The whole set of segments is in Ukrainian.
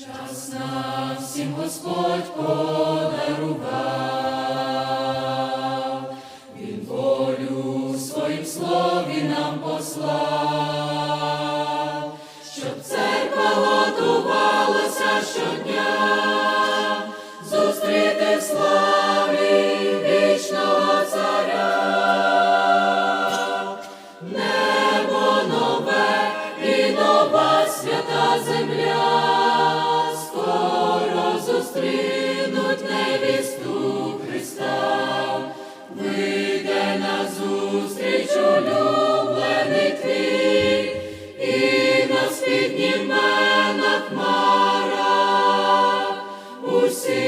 Час нам всім Господь подарував, Він волю в своїм слові нам послав, щоб церква готувалася щодня, зустріти в улюблений і нас підніме на усіх.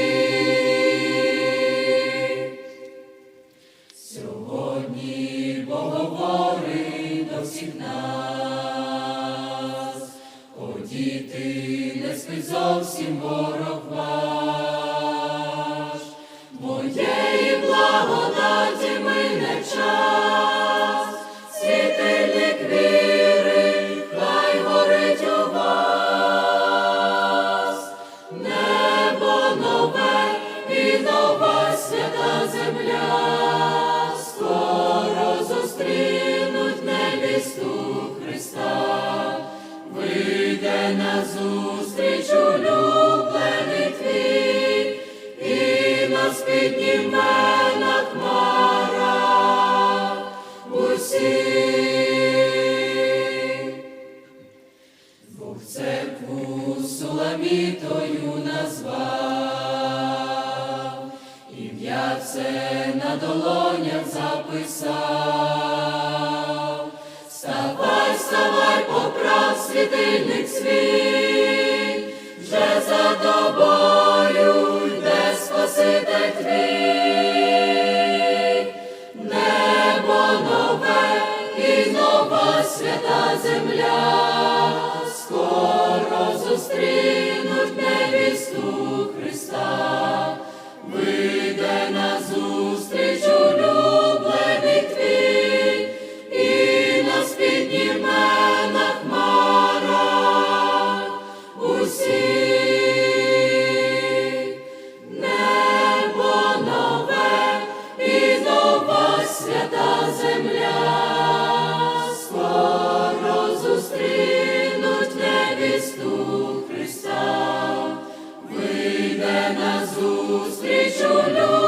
Сьогодні Бог говорить до нас, о діти, не зовсім ворог невісту Христа, вийде на зустріч улюблений твій, і нас підніме на хмарах усіх. Бог церкву суламітою назвав, ім'я це на долонях записав. Вставай, світильник свій, вже за тобою йде Спаситель твій. Небо нове і нова свята земля, скоро зустрінуть невісту невісту Христа, вийде на зустріч улюблений